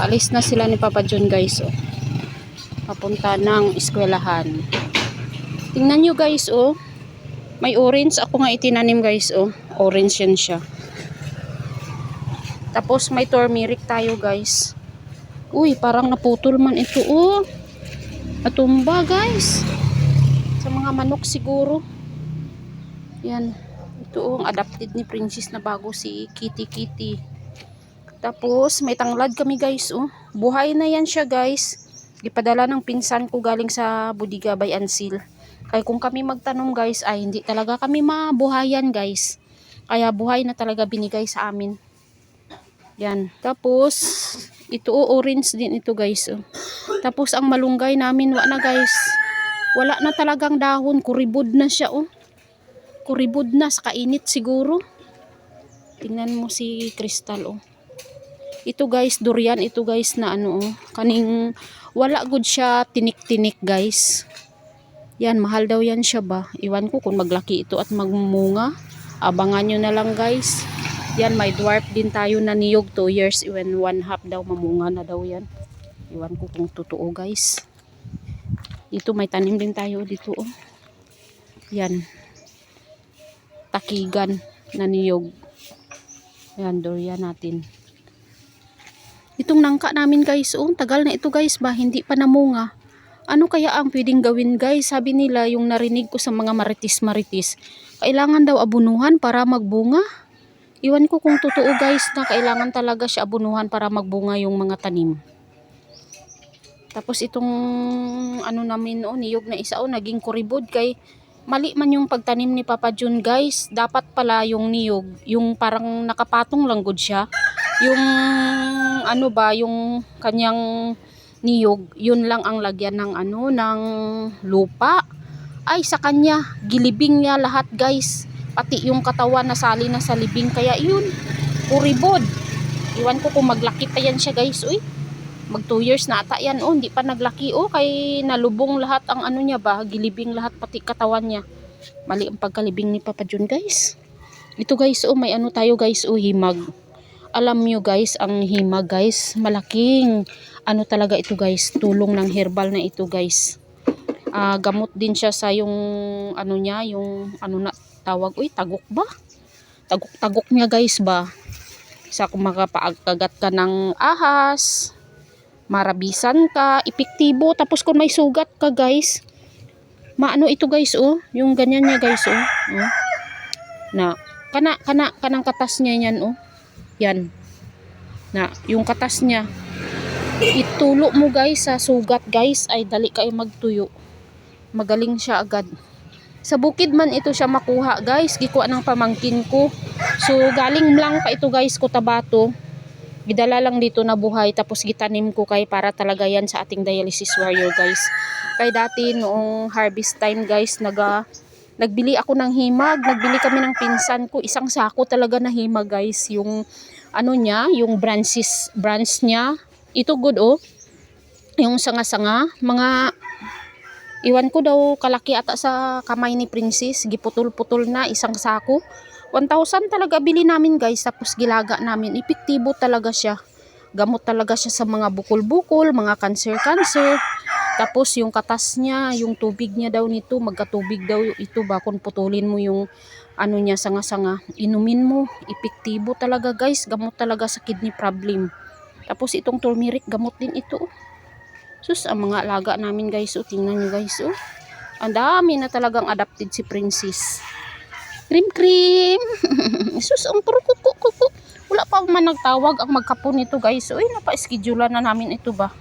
Alis na sila ni Papa John guys oh. Papunta ng eskwelahan. Tingnan nyo guys oh. May orange ako nga itinanim guys oh. Orange yan siya. Tapos may turmeric tayo guys. Uy, parang naputol man ito oh. Natumba guys. Sa mga manok siguro. Yan. Ito oh, ang adapted ni Princess na bago si Kitty Kitty. Tapos may tanglad kami guys oh. Buhay na yan siya guys. Ipadala ng pinsan ko galing sa Budiga by Ansil. Kaya kung kami magtanong guys ay hindi talaga kami mabuhayan guys. Kaya buhay na talaga binigay sa amin. Yan. Tapos ito oh, orange din ito guys oh. Tapos ang malunggay namin wa na guys. Wala na talagang dahon, kuribod na siya oh. Kuribod na sa kainit siguro. Tingnan mo si Crystal oh. Ito guys, durian ito guys na ano oh. Kaning wala good siya tinik-tinik guys. Yan, mahal daw yan siya ba? Iwan ko kung maglaki ito at magmunga. Abangan nyo na lang guys. Yan, may dwarf din tayo na niyog 2 years. Even 1 half daw mamunga na daw yan. Iwan ko kung totoo guys. Dito may tanim din tayo dito oh. Yan. Takigan na niyog. Yan, durian natin. Itong nangka namin guys, oh, tagal na ito guys ba, hindi pa namunga. Ano kaya ang pwedeng gawin guys? Sabi nila yung narinig ko sa mga maritis-maritis, kailangan daw abunuhan para magbunga. Iwan ko kung totoo guys na kailangan talaga siya abunuhan para magbunga yung mga tanim. Tapos itong ano namin oh, niyog na isa oh, naging kuribod kay mali man yung pagtanim ni Papa Jun guys. Dapat pala yung niyog, yung parang nakapatong lang good siya. Yung ano ba, yung kanyang niyog, yun lang ang lagyan ng ano, ng lupa. Ay, sa kanya, gilibing niya lahat guys. Pati yung katawan nasali na sa libing. Kaya yun, uribod. Iwan ko kung maglaki pa yan siya guys. Uy, mag 2 years na ata yan. Oh, hindi pa naglaki. Oh, kay nalubong lahat ang ano niya ba, gilibing lahat pati katawan niya. Mali ang pagkalibing ni Papa Jun guys. Ito guys, oh, may ano tayo guys, oh, himag alam nyo guys, ang hima guys, malaking ano talaga ito guys, tulong ng herbal na ito guys. Uh, gamot din siya sa yung ano niya, yung ano na tawag, uy, tagok ba? Tagok-tagok niya guys ba? Sa kung makapaagkagat ka ng ahas, marabisan ka, epektibo, tapos kung may sugat ka guys, maano ito guys oh, yung ganyan niya guys oh. oh. Na, kana, kana, kanang katas niya yan oh yan. Na, yung katas niya. Itulo mo guys sa sugat guys. Ay dali kayo magtuyo. Magaling siya agad. Sa bukid man ito siya makuha guys. Gikuha ng pamangkin ko. So galing lang pa ito guys Cotabato. Gidala lang dito na buhay. Tapos gitanim ko kay para talaga yan sa ating dialysis warrior guys. Kay dati noong harvest time guys naga nagbili ako ng himag, nagbili kami ng pinsan ko, isang sako talaga na himag guys, yung ano niya, yung branches, branch niya, ito good oh, yung sanga-sanga, mga, iwan ko daw kalaki ata sa kamay ni princess, giputol-putol na isang sako, 1,000 talaga bili namin guys, tapos gilaga namin, epektibo talaga siya, gamot talaga siya sa mga bukol-bukol, mga cancer-cancer, tapos yung katas niya, yung tubig niya daw nito, magkatubig daw ito ba putulin mo yung ano niya sanga-sanga, inumin mo, epektibo talaga guys, gamot talaga sa kidney problem. Tapos itong turmeric, gamot din ito. oh. Sus, ang mga alaga namin guys, oh, tingnan niyo guys, oh. Ang dami na talagang adapted si Princess. Cream cream. Sus, ang kuku Wala pa man nagtawag ang magkapon nito guys. Uy, napa-schedule na namin ito ba?